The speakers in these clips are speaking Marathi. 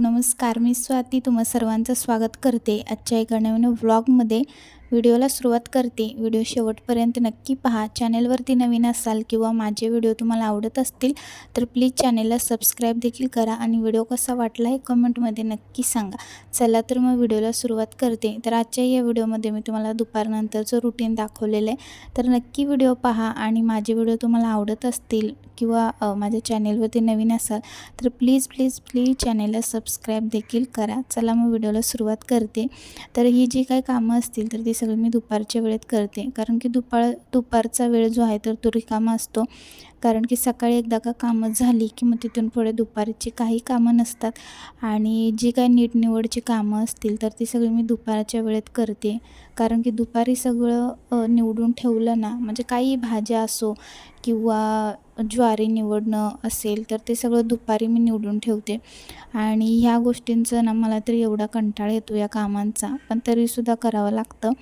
नमस्कार मी स्वाती. तुम्हा सर्वांचं स्वागत करते आजच्या एका नवीन व्लॉगमध्ये व्हिडिओला सुरुवात करते. व्हिडिओ शेवटपर्यंत नक्की पहा. चॅनेलवरती नवीन असाल किंवा माझे व्हिडिओ तुम्हाला आवडत असतील तर प्लीज चॅनेलला सबस्क्राईब देखील करा आणि व्हिडिओ कसा वाटला हे कमेंटमध्ये नक्की सांगा. चला तर मग व्हिडिओला सुरुवात करते. तर आजच्या या व्हिडिओमध्ये मी तुम्हाला दुपारनंतरचं रुटीन दाखवलेलं आहे. तर नक्की व्हिडिओ पहा आणि माझे व्हिडिओ तुम्हाला आवडत असतील किंवा माझ्या चॅनेलवरती नवीन असाल तर प्लीज प्लीज प्लीज चॅनेलला सबस्क्राईब देखील करा. चला मग व्हिडिओला सुरुवात करते. तर ही जी काही कामं असतील तर ती सगळं मी दुपारच्या वेळेत करते. कारण की दुपार दुपारचा वेळ जो आहे तर तो रिकामा असतो. कारण की सकाळी एकदा का कामं झाली की मग तिथून पुढे दुपारची काही कामं नसतात. आणि जी काही नीटनिवडची कामं असतील तर ती सगळी मी दुपारच्या वेळेत करते. कारण की दुपारी सगळं निवडून ठेवलं ना म्हणजे काही भाज्या असो किंवा ज्वारी निवडणं असेल तर ते सगळं दुपारी मी निवडून ठेवते. आणि ह्या गोष्टींचं ना मला तरी एवढा कंटाळा येतो या कामांचा पण तरीसुद्धा करावं लागतं.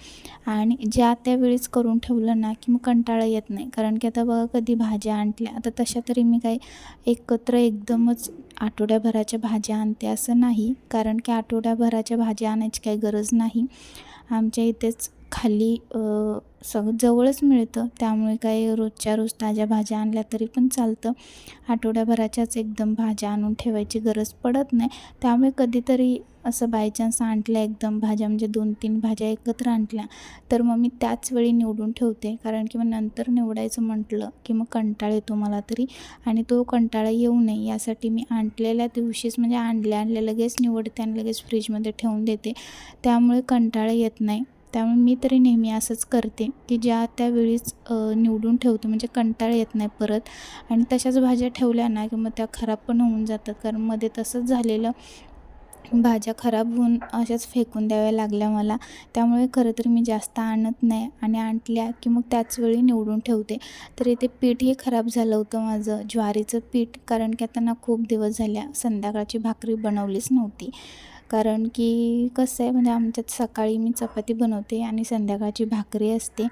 आणि ज्या त्यावेळीच करून ठेवलं ना की मग कंटाळा येत नाही. कारण की आता बघा कधी भाज्या आणल्या आता तशा तरी मी काही एकत्र एकदमच आठवड्याभराच्या भाज्या आणते असं नाही. कारण की आठवड्याभराच्या भाज्या आणायची काही गरज नाही. आमच्या इथेच खाली सग सगळं जवळच मिळतं. त्यामुळे काही रोजच्या रोज ताज्या भाज्या आणल्या तरी पण चालतं. आठवड्याभराच्याच एकदम भाज्या आणून ठेवायची गरज पडत नाही. त्यामुळे कधीतरी असं बाय चान्स आणल्या एकदम भाज्या म्हणजे दोन तीन भाज्या एकत्र आणल्या तर मग मी त्याच वेळी निवडून ठेवते. कारण की मग नंतर निवडायचं म्हटलं की मग कंटाळा येतो मला तरी. आणि तो कंटाळा येऊ नये. यासाठी मी आणलेल्या दिवशीच म्हणजे आणल्या आणल्या लगेच निवडते आणि लगेच फ्रीजमध्ये ठेवून देते. त्यामुळे कंटाळा येत नाही. त्यामुळे मी तरी नेहमी असंच करते की ज्या त्यावेळीच निवडून ठेवते. म्हणजे कंटाळ येत नाही परत. आणि तशाच भाज्या ठेवल्या ना की मग त्या खराब पण होऊन जातात. कारण मध्ये तसंच झालेलं. भाज्या खराब होऊन अशाच फेकून द्याव्या लागल्या मला. त्यामुळे खरं तर मी जास्त आणत नाही. आणि आणल्या की मग त्याच वेळी निवडून ठेवते. तर इथे पीठही खराब झालं होतं माझं. ज्वारीचं पीठ. कारण की आता ना खूप दिवस झाल्या संध्याकाळची भाकरी बनवलीच नव्हती. कारण की कसं आहे म्हणजे आमच्यात सकाळी मी चपाती बनवते आणि संध्याकाळची भाकरी असते.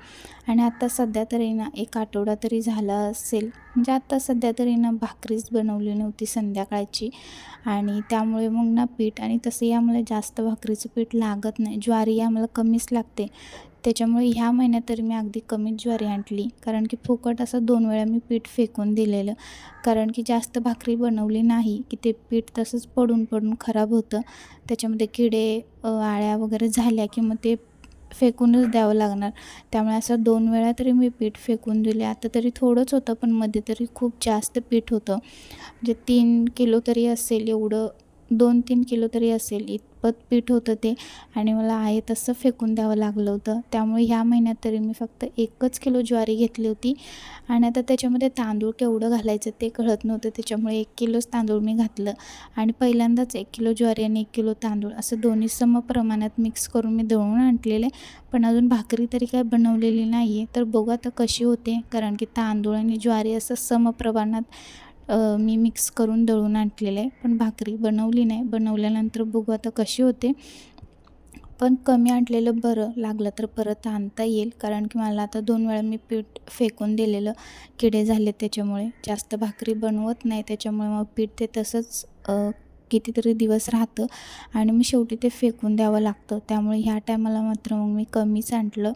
आणि आत्ता सध्या तरी ना एक आठवडा तरी झाला असेल म्हणजे आत्ता सध्या तरी ना भाकरीच बनवली नव्हती संध्याकाळची. आणि त्यामुळे मग ना पीठ आणि तसंही आम्हाला जास्त भाकरीचं पीठ लागत नाही. ज्वारी आम्हाला कमीच लागते. त्याच्यामुळे ह्या महिन्यात तरी मी अगदी कमीच ज्वारी आणली. कारण की फुकट असं दोन वेळा मी पीठ फेकून दिलेलं. कारण की जास्त भाकरी बनवली नाही की ते पीठ तसंच पडून पडून खराब होतं. त्याच्यामध्ये किडे आळ्या वगैरे झाल्या की मग ते फेकूनच द्यावं लागणार. त्यामुळे असं दोन वेळा तरी मी पीठ फेकून दिले. आता तरी थोडंच होतं पण मध्ये तरी खूप जास्त पीठ होतं. म्हणजे तीन किलो तरी असेल एवढं. दोन तीन किलो तरी असेल. इतपत पीठ होतं ते आणि मला आहे तसं फेकून द्यावं लागलं होतं. त्यामुळे ह्या महिन्यात तरी मी फक्त एकच किलो ज्वारी घेतली होती. आणि आता त्याच्यामध्ये तांदूळ केवढं घालायचं ते कळत नव्हतं. त्याच्यामुळे एक किलोच तांदूळ मी घातलं. आणि पहिल्यांदाच एक किलो ज्वारी आणि एक किलो तांदूळ असं दोन्ही सम प्रमाणात मिक्स करून मी दळून आणलेले पण अजून भाकरी तरी काय बनवलेली नाही आहे तर बघू आता कशी होते. कारण की तांदूळ आणि ज्वारी असं सम प्रमाणात मी मिक्स करून दळून आणलेलं आहे पण भाकरी बनवली नाही. बनवल्यानंतर बघू आता कशी होते. पण कमी आणलेलं बरं लागलं तर परत आणता येईल. कारण की मला आता दोन वेळा मी पीठ फेकून दिलेलं. किडे झाले त्याच्यामुळे. जास्त भाकरी बनवत नाही. त्याच्यामुळे मग पीठ ते तसंच कितीतरी दिवस राहतं. आणि मग शेवटी ते फेकून द्यावं लागतं. त्यामुळे ह्या टायमाला मात्र मग मी कमीच आणलं.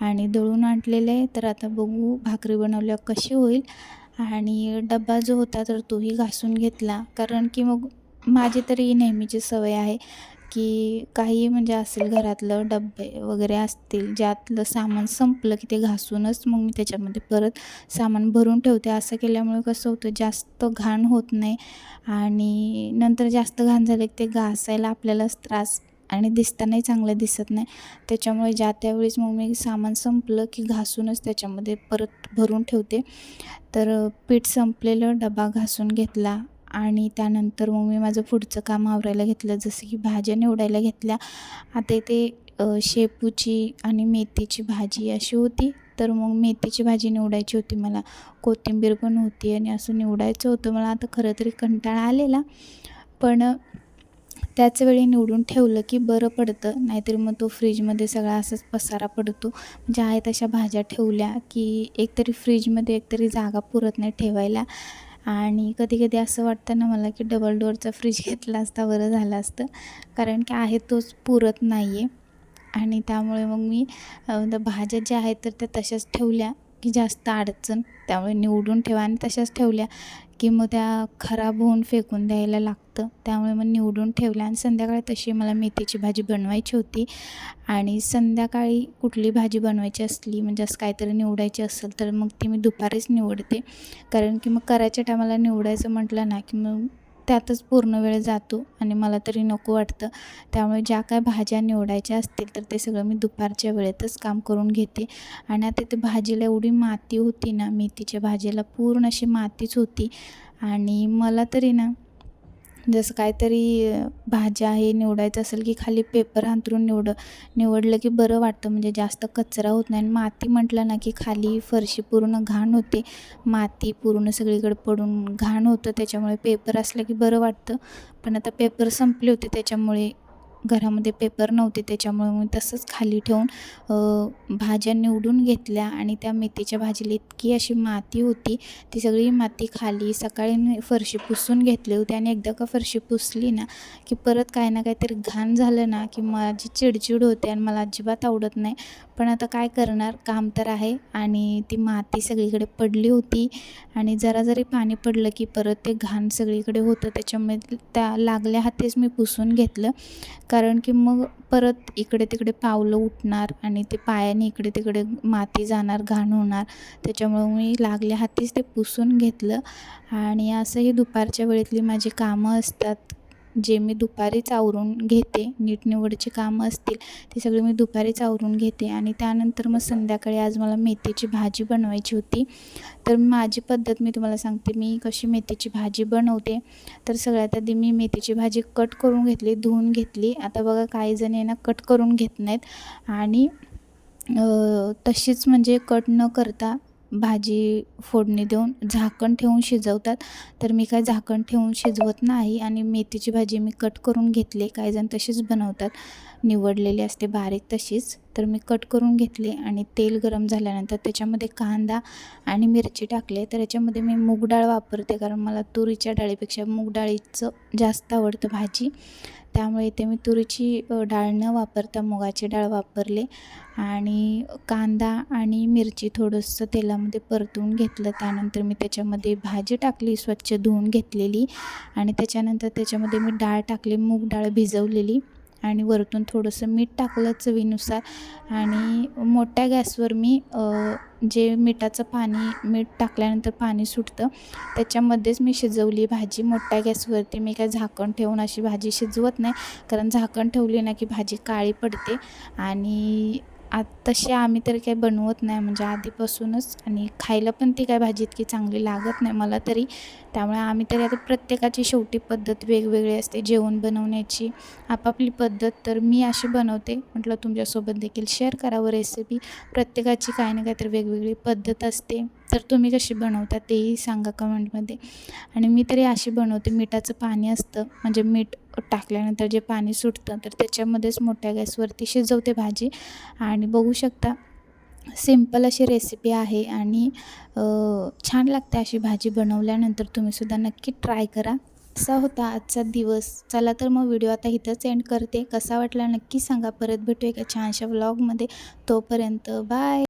आणि दळून आणलेलं आहे. तर आता बघू भाकरी बनवल्यावर कशी होईल. आणि डबा जो होता तर तोही घासून घेतला. कारण की मग माझी तरी नेहमीची सवय आहे की काही म्हणजे असेल घरातलं डब्बे वगैरे असतील ज्यातलं सामान संपलं की ते घासूनच मग मी त्याच्यामध्ये परत सामान भरून ठेवते. असं केल्यामुळे कसं होतं जास्त घाण होत नाही आणि नंतर जास्त घाण झालं की ते घासायला आपल्यालाच त्रास आणि दिसतानाही चांगलं दिसत नाही. त्याच्यामुळे ज्या त्यावेळेस मग मी सामान संपलं की घासूनच त्याच्यामध्ये परत भरून ठेवते. तर पीठ संपलेलं डबा घासून घेतला आणि त्यानंतर मग मी माझं पुढचं काम आवरायला घेतलं. जसं की भाज्या निवडायला घेतल्या. आता इथे शेपूची आणि मेथीची भाजी अशी होती. तर मग मेथीची भाजी निवडायची होती मला. कोथिंबीर पण होती आणि असं निवडायचं होतं. मला आता खरं तरी कंटाळा आलेला. पण त्याच वेळी निवडून ठेवलं की बरं पडतं. नाहीतर मग तो फ्रीजमध्ये सगळा असंच पसारा पडतो. म्हणजे आहे तशा भाज्या ठेवल्या की एकतरी फ्रीजमध्ये एकतरी जागा पुरत नाही ठेवायला. आणि कधी कधी असं वाटतं ना मला की डबल डोअरचा फ्रीज घेतला असता बरं झालं असतं. कारण की आहे तोच पुरत नाही आहे आणि त्यामुळे मग मी भाज्या ज्या आहेत तर त्या तशाच ठेवल्या की जास्त अडचण. त्यामुळे निवडून ठेवा आणि तशाच ठेवल्या. की मग त्या खराब होऊन फेकून द्यायला लागतं. त्यामुळे मग निवडून ठेवल्या आणि संध्याकाळी तशी मला मेथीची भाजी बनवायची होती. आणि संध्याकाळी कुठली भाजी बनवायची असली म्हणजे असं काहीतरी निवडायची असेल तर मग ती मी दुपारीच निवडते. कारण की मग करायच्या टायमाला निवडायचं म्हटलं ना की मग त्यातच पूर्ण वेळ जातो आणि मला तरी नको वाटतं. त्यामुळे ज्या काय भाज्या निवडायच्या असतील तर ते सगळं मी दुपारच्या वेळेतच काम करून घेते. आणि आता ते भाजीला एवढी माती होती ना मेथीच्या भाजीला पूर्ण अशी मातीच होती. आणि मला तरी ना जसं काहीतरी भाज्या हे निवडायचं असेल की खाली पेपर अंथरून निवड निवडलं की बरं वाटतं. म्हणजे जास्त कचरा होत नाही. आणि माती म्हटलं ना की खाली फरशी पूर्ण घाण होते. माती पूर्ण सगळीकडे पडून घाण होतं. त्याच्यामुळे पेपर असलं की बरं वाटतं. पण आता पेपर संपले होते त्याच्यामुळे घरामध्ये पेपर नव्हते त्याच्यामुळे मी तसंच खाली ठेवून भाज्या निवडून घेतल्या आणि त्या मेथीच्या भाजीला इतकी अशी माती होती ती सगळी माती खाली सकाळी मी फरशी पुसून घेतली होती आणि एकदा का फरशी पुसली ना की परत काय ना काहीतरी घाण झालं ना की माझी चिडचिड होते आणि मला अजिबात आवडत नाही. पण आता काय करणार? काम तर आहे आणि ती माती सगळीकडे पडली होती आणि जरा जरी पाणी पडलं की परत ते घाण सगळीकडे होतं त्याच्यामुळे त्या लागल्या हातेच मी पुसून घेतलं. कारण की मग परत इकडे तिकडे पावलं उठणार आणि ते पायाने इकडे तिकडे माती जाणार घाण होणार. त्याच्यामुळं मी लागल्या हातीच ते पुसून घेतलं. आणि असंही दुपारच्या वेळेतली माझी कामं असतात. जे मी दुपारीच आवरून घेते नीटनिवडची कामं असतील ती सगळी मी दुपारीच आवरून घेते. आणि त्यानंतर मग संध्याकाळी आज मला मेथीची भाजी बनवायची होती. तर माझी पद्धत मी तुम्हाला सांगते मी कशी मेथीची भाजी बनवते. तर सगळ्यात आधी मी मेथीची भाजी कट करून घेतली धुवून घेतली. आता बघा काही जण आहे ना कट करून घेत नाहीत. आणि तशीच म्हणजे कट न करता भाजी फोडणी देऊन झाकण ठेवून शिजवतात. तर मी काय झाकण ठेवून शिजवत नाही आणि मेथीची भाजी मी कट करून घेतली. काही जण तशीच बनवतात. निवडलेली असते बारीक तशीच तर मी कट करून घेतली आणि तेल गरम झाल्यानंतर त्याच्यामध्ये कांदा आणि मिरची टाकले. तर याच्यामध्ये मी मूग डाळ वापरते कारण मला तुरीच्या डाळीपेक्षा मूग डाळीचं जास्त आवडतं भाजी. त्यामुळे इथे मी तुरीची डाळ न वापरता मुगाची डाळ वापरले आणि कांदा आणि मिरची थोडंसं तेलामध्ये परतून घेतलं. त्यानंतर मी त्याच्यामध्ये भाजी टाकली स्वच्छ धुवून घेतलेली आणि त्याच्यानंतर त्याच्यामध्ये मी डाळ टाकली मूग डाळ भिजवलेली. आणि वरतून थोडंसं मीठ टाकलं चवीनुसार. आणि मोठ्या गॅसवर मी जे मिठाचं पाणी मीठ टाकल्यानंतर पाणी सुटतं त्याच्यामध्येच मी शिजवली भाजी. मोठ्या गॅसवरती मी काय झाकण ठेवून अशी भाजी शिजवत नाही कारण झाकण ठेवली ना की भाजी काळी पडते. आणि आत तसे आम्ही तर काही बनवत नाही म्हणजे आधीपासूनच. आणि खायला पण ती काय भाजी इतकी चांगली लागत नाही मला तरी. त्यामुळे आम्ही तरी आता प्रत्येकाची शेवटी पद्धत वेगवेगळी असते जेवण बनवण्याची. आपापली पद्धत तर मी अशी बनवते. म्हटलं तुमच्यासोबत देखील शेअर करावं रेसिपी प्रत्येकाची काही ना काहीतरी वेगवेगळी पद्धत असते. तर तुम्ही कशी बनवता तेही सांगा कमेंटमध्ये आणि मी तरी अशी बनवते मिठाचं पाणी असतं म्हणजे मीठ टाकल्यानंतर जे पाणी सुटतं तर त्याच्यामध्येच मोठ्या गॅसवरती शिजवते भाजी. आणि बघू शकता सिंपल अशी रेसिपी आहे आणि छान लागते अशी भाजी बनवल्यानंतर तुम्हीसुद्धा नक्की ट्राय करा. असा होता आजचा दिवस. चला तर मग व्हिडिओ आता इथंच एंड करते. कसा वाटला नक्की सांगा. परत भेटू एका छानशा व्लॉगमध्ये तोपर्यंत बाय.